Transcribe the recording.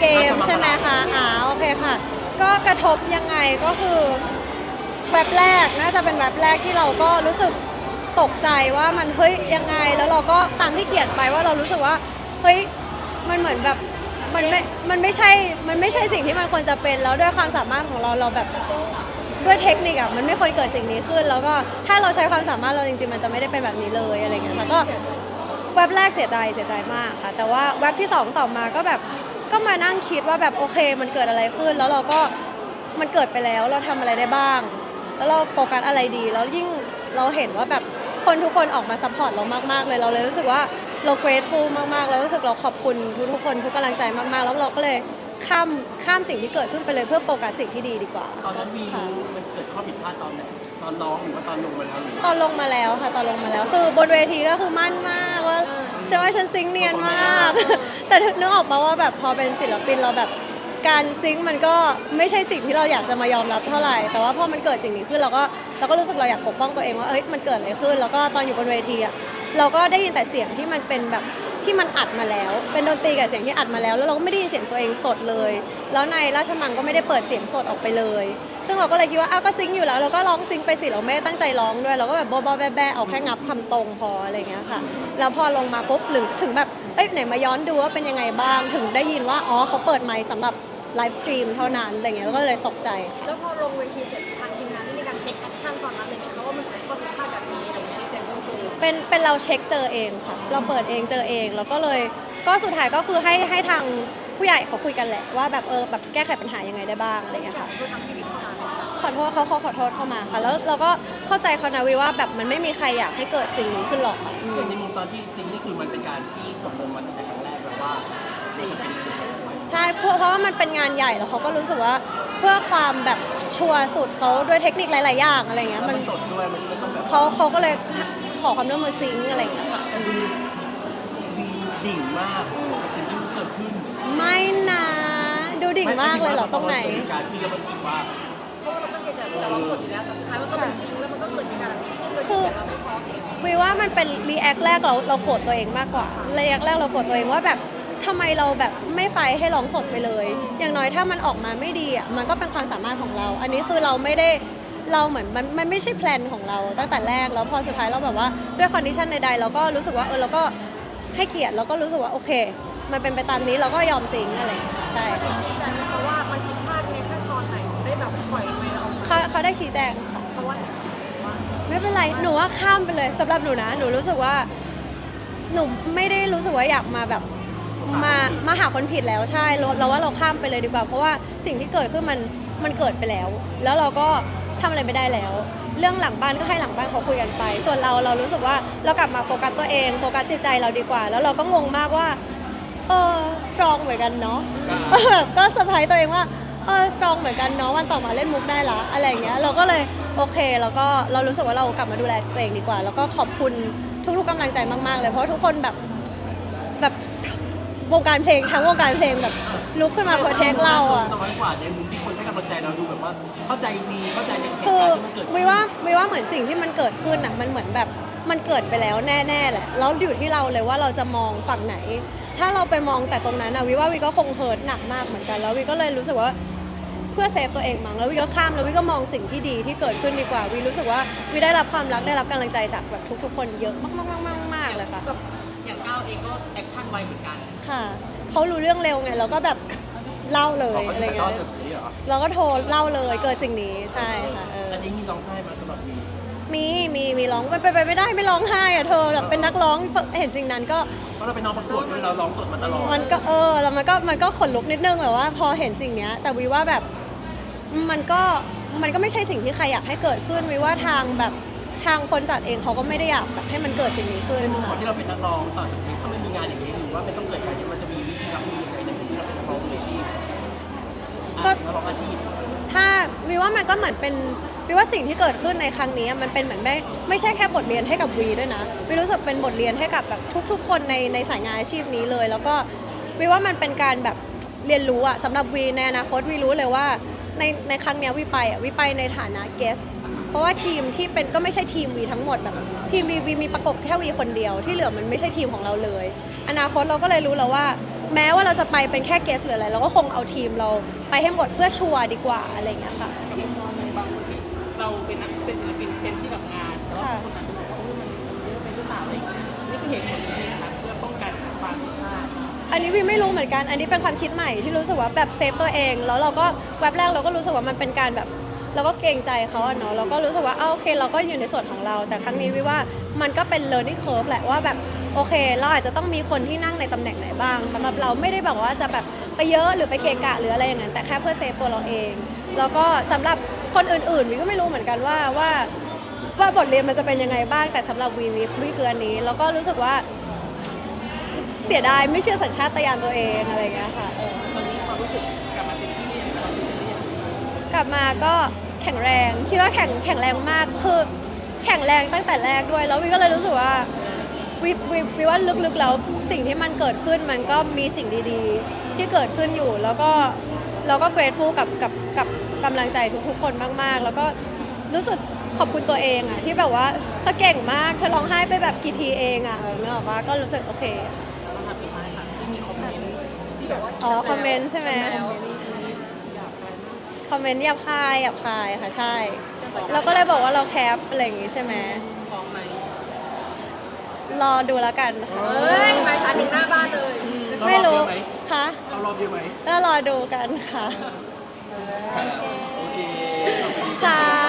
เกมใช่ไหมคะอ่าโอเคค่ะ ก็กระทบยังไงก็คือแวบแรกน่าจะเป็นแวบแรกที่เราก็รู้สึกตกใจว่ามันเฮ้ยยังไง แล้วเราก็ตามที่เขียนไปว่าเรารู้สึกว่าเฮ้ยมันเหมือนแบบมันไม่ มันไม่ใช่ มันไม่ใช่สิ่งที่มันควรจะเป็นแล้วด้วยความสามารถของเราเราแบบด้วยเทคนิคอะมันไม่ควรเกิดสิ่งนี้ขึ้น แล้วก็ถ้าเราใช้ความสามารถเราจริงๆมันจะไม่ได้เป็นแบบนี้เลยอะไรเงี้ยค่ะก็เว็บแรกเสียใจเสียใจมากค่ะ แต่ว่าเว็บที่ 2 ต่อมาก็แบบ ก็มานั่งคิดว่าแบบโอเค มันเกิดอะไรขึ้น แล้วเราก็มันเกิดไปแล้วเราทำอะไรได้บ้าง แล้วเราโฟกัสอะไรดี แล้วยิ่งเราเห็นว่าแบบคนทุกคนออกมาซัพพอร์ตเรามากๆเลยเราเลยรู้สึกว่าเราเกรดฟูลมากๆเรารู้สึกเราขอบคุณทุกๆคนทุกกำลังใจมากๆ แล้วเราก็เลย ข้ามข้ามสิ่งที่เกิดขึ้นไปเลยเพื่อโฟกัสสิ่งที่ดีดีกว่า ตอนนั้นวีรู้มันเกิดข้อผิดพลาดตอนไหนตอนร้องหรือว่าตอนลงมาแล้วหรือตอนลงมาแล้วค่ะตอนลงมาแล้วคือบนเวทีก็คือมั่นมากว่าใช่ว่าฉันซิงค์เนียนมาก แต่นึกออกมาว่าแบบพอเป็นศิลปินเราแบบการซิงค์มันก็ไม่ใช่สิ่งที่เราอยากจะมายอมรับเท่าไหร่ แต่ว่าพอมันเกิดสิ่งนี้ขึ้นเราก็เราก็รู้สึกเราอยากปกป้องตัวเองว่าเอ้ยมันเกิดอะไรขึ้น แล้วก็ตอนอยู่บนเวทีอะเราก็ได้ยินแต่เสียงที่มันเป็นแบบ ที่มันอัดมาแล้ว เป็นดนตรีกับเสียงที่อัดมาแล้ว แล้วเราก็ไม่ได้ยินเสียงตัวเองสดเลย แล้วในราชมังก็ไม่ได้เปิดเสียงสดออกไปเลย ซึ่งเราก็เลยคิดว่าอ้าวก็ซิงค์อยู่แล้วเราก็ร้องซิงค์ไปสิเราไม่ได้ตั้งใจร้องด้วยเราก็แบบบ้าๆแบ้ๆเอาแค่งับคำตรงพออะไรอย่างเงี้ยค่ะแล้วพอลงมาปุ๊บถึงถึงแบบเอ้ยไหนมาย้อนดูว่าเป็นยังไงบ้าง ถึงได้ยินว่าอ๋อเขาเปิดไมค์สำหรับไลฟ์สตรีมเท่านั้นอะไรเงี้ยแล้วก็เลยตกใจ แล้วพอลงเวทีเสร็จทางทีมงานได้มีการเช็คแอคชั่นตอนนั้นเลยไหมคะว่ามันเกิด เติมเป็นเป็นเราเช็คเจอเองค่ะ เราเปิดเองเจอเองแล้วก็เลยก็สุดท้ายก็คือให้ให้ทางผู้ใหญ่เขาคุยกันแหละว่าแบบเออแบบแก้ไขปัญหายังไงได้บ้างอะไรเงี้ยค่ะโดยทางพี่วิทย์เข้ามาเนี่ยค่ะขอโทษเขาเขาขอโทษเข้ามาค่ะ แล้วเราก็เข้าใจเขานะวิว่าแบบมันไม่มีใครอยากให้เกิดสิ่งนี้ขึ้นหรอกค่ะอืมส่วนในมุมตอนที่ซิงค์นี่คือมันเป็นการที่ตกลงมาตั้งแต่ครั้งแรกแล้วว่าสิ่งเป็นใช่เพราะเพราะว่ามันเป็นงานใหญ่แล้วเขาก็รู้สึกว่าเพื่อความแบบชัวร์สุดเขาด้วยเทคนิคหลาย ๆ อย่างอะไรเงี้ยมัมันนสดด้วยมันก็ต้องแบบเขาเขาก็เลย ขอความร่วมมือซิงค์อะไรเงี้ยค่ะ แต่ดูวีดิ่งมากกับสิ่งที่มันเกิดขึ้นไม่นะ ดูดิ่งมากเลยเหรอตรงไหนเกิดเหตุการณ์ที่แล้วมันรู้สึกว่า เพราะว่าเราตั้งใจจะจะร้องสดอยู่แล้วแต่สุดท้ายมันก็เป็นซิงค์แล้วมันก็เกิดเหตุการณ์แบบนี้ขึ้นโดยคืที่อเราไม่พร้อมเอง วีว่ามันเป็นรีแอคแรกเราเราโกรธตัวเองมากกว่ารีแอคแรกเราโกรธตัวเองว่าแบบทำไมเราแบบไม่ไฟให้ร้องสดไปเลย อย่างน้อยถ้ามันออกมาไม่ดีอะมันก็เป็นความสามารถของเรา อันนี้คือเราไม่ได้ เราเหมือนมันมันไม่ใช่แพลนของเราตั้งแต่แรกแล้วพอสุดท้ายเราแบบว่าด้วยคอนดิชันใดๆเราก็รู้สึกว่าเออเราก็ให้เกียรติเราก็รู้สึกว่าโอเค มันเป็นไปตามนี้เราก็ยอมซิงค์อะไรอย่างเงี้ยใช่ค่ะชี้แจงเพราะว่ามันผิดพลาดในขั้นตอนไหนถึงได้แบบปล่อยไปแล้วออกมาเขาเขาได้ชี้แจงค่ะเพราะว่าว่าไม่เป็นไรหนูว่าข้ามไปเลยสำหรับหนูนะ หนูรู้สึกว่าหนูไม่ได้รู้สึกว่าอยากมาแบบมามาหาคนผิดแล้วใช่เราเราว่าเราข้ามไปเลยดีกว่า เพราะว่าสิ่งที่เกิดขึ้นมันมันเกิดไปแล้ว แล้วเราก็ ทำอะไรไม่ได้แล้ว เรื่องหลังบ้านก็ให้หลังบ้านเขาคุยกันไป ส่วนเราเรารู้สึกว่าเรากลับมาโฟกัสตัวเองโฟกัสจิตใจเราดีกว่า แล้วเราก็งงมากว่าเออสตรองเหมือนกันเนาะแบบก็เซอร์ไพรส์ตัวเองว่าเออสตรองเหมือนกันเนาะวันต่อมาเล่นมุกได้ละอะไรอย่างเงี้ยเราก็เลยโอเคแล้วก็เรารู้สึกว่าเรากลับมาดูแลตัวเองดีกว่า แล้วก็ขอบคุณทุกๆกำลังใจมากๆเลยเพราะทุกคนแบบแบบ วงการเพลงทั้งวงการเพลงแบบลุกขึ้นมาโปรเทคเราอะ น้อยกว่าในมุมที่คนให้กำลังใจเราดูแบบว่าเข้าใจวีเข้าใจในเหตุคือการณ์ที่มันเกิดขึ้น วิว่าวิว่าเหมือนสิ่งที่มันเกิดขึ้นอะมันเหมือนแบบมันเกิดไปแล้วแน่ๆแหละแล้วอยู่ที่เราเลยว่าเราจะมองฝั่งไหน ถ้าเราไปมองแต่ตรงนั้นอะวิว่าวิก็คงเฮิร์ตหนักมากเหมือนกันแล้ววิก็เลยรู้สึกว่าเพื่อเซฟตัวเองมั้งแล้ววิก็ข้ามแล้ววิก็มองสิ่งที่ดีที่เกิดขึ้นดีกว่าวิรู้สึกว่าวิได้รับความรักได้รับกำลังใจจากแบบทุก ๆ คนเยอะมากๆๆๆๆเลยค่ะอย่างก้าวเองก็แอคชั่นไวเหมือนกันค่ะเขารู้เรื่องเร็วไงเราก็แบบเล่าเลยเขาอะไรจะเงี้ยอดยแบบนี้เหรอเราก็โทรเล่าเลยเกิดสิ่งนี้ใช่ค่ะเอออันนี้มีร้องไห้มาสำหรับวีมีมีมีร้องมันเป็นไปไม่ได้ไม่ร้องไห้อะเธอแบบเป็นนักร้องเห็นสิ่งนั้นก็เพราะเราเป็นน้องประกวดด้วยเราร้องสดมาตลอดมันก็เออแล้วมันก็มันก็ขนลุกนิดนึงแบบว่าพอเห็นสิ่งเนี้ยแต่วีว่าแบบ มันก็มันก็ไม่ใช่สิ่งที่ใครอยากให้เกิดขึ้นวีว่าทางแบบทางคนจัดเองเขาก็ไม่ได้อยากแบบให้มันเกิดสิ่งนี้ขึ้น ในมุมของค่ะที่เราเป็นนักร้องต่อจากนี้ถ้าไม่มีงานอย่างนี้หรือว่าไม่ต้องเกิดการที่มันจะมีวิธีรับมือยังไงในมุมที่เราเป็นนักร้องมืออาชีพอะนักร้องอาชีพถ้าวีว่ามันก็เหมือนเป็นวีว่าสิ่งที่เกิดขึ้นในครั้งนี้มันเป็นเหมือนไม่ไม่ใช่แค่บทเรียนให้กับวีด้วยนะวีรู้สึกเป็นบทเรียนให้กับแบบทุก ๆ คนในในสายงานอาชีพนี้เลย แล้วก็วีว่ามันเป็นการแบบเรียนรู้อะสำหรับวีในอนาคตวีรู้เลยว่า ในในครั้งเนี้ยวีไปอะวีไปในฐานะเกสเพราะว่าทีมที่เป็นก็ไม่ใช่ทีมวีทั้งหมดแบบทีมวีวีมีประกบแค่วีคนเดียวที่เหลือมันไม่ใช่ทีมของเราเลย อนาคตเราก็เลยรู้แล้วว่า แม้ว่าเราจะไปเป็นแค่เกสหรืออะไรเราก็คงเอาทีมเราไปให้หมดเพื่อชัวร์ดีกว่าอะไรอย่างเงี้ยค่ะกับอีกมองหนึ่งบางคนที่เราเป็นนักเป็นศิลปินเป็นที่แบบงานแต่ว่าค่ะคนอาจจะบอกว่าเฮ้ยมัน นี้วิไม่รู้เหมือนกัน อันนี้เป็นความคิดใหม่ที่รู้สึกว่าแบบเซฟตัวเอง แล้วเราก็แวบแรกเราก็รู้สึกว่ามันเป็นการแบบ เราก็เกรงใจเขาอะเนาะเราก็รู้สึกว่าอ้าวโอเค เราก็อยู่ในส่วนของเรา แต่ครั้งนี้วิว่ามันก็เป็น learning curve แหละว่าแบบโอเค เราอาจจะต้องมีคนที่นั่งในตำแหน่งไหนบ้างสำหรับเราไม่ได้แบบว่าจะแบบไปเยอะหรือไปเกะกะหรืออะไรอย่างนั้นแต่แค่เพื่อเซฟตัวเราเอง แล้วก็สำหรับคนอื่นๆวิก็ไม่รู้เหมือนกันว่าว่าว่าบทเรียนมันจะเป็นยังไงบ้างแต่สำหรับวีวิวิคืออันนี้แล้วก็รู้สึกว่า สียดายไม่เชื่อสัญชาตญาณตัวเองอะไรเงี้ยค่ะเออตอนนี้ความรู้สึกกลับมาเป็นที่เรียนเราเป็นที่เรียนกลับมาก็แข็งแรงคิดว่าแข็งแข็งแรงมากคือแข็งแรงตั้งแต่แรกด้วย แล้ววิก็เลยรู้สึกว่าวิวิวิว่าลึกๆแล้วสิ่งที่มันเกิดขึ้นมันก็มีสิ่งดีๆ ที่เกิดขึ้นอยู่แล้วก็เราก็ grateful กับกับกับกำลังใจทุกๆ คนมากๆ แล้วก็รู้สึกขอบคุณตัวเองอะที่แบบว่าเธอเก่งมากเธอร้องไห้ไปแบบกี่ทีเองอะเออนึกออกปะก็รู้สึกโอเค แล้วนะคะสุดท้ายค่ะที่มีคอมเมนต์ที่แบบว่าอ๋อคอมเมนต์ใช่ไหมคอมเมนต์หยาบคายหยาบคายค่ะใช่ เราก็เลยบอกว่าเราแคปอะไรอย่างงี้ใช่ไหมฟ้องไหมรอดูแล้วกันค่ะเฮ้ยไปสารถึงหน้าบ้านเลยไม่รู้เรารอบเดียวไหมค่ะเรารอบเดียวไหมก็รอดูกันค่ะโอเคค่ะ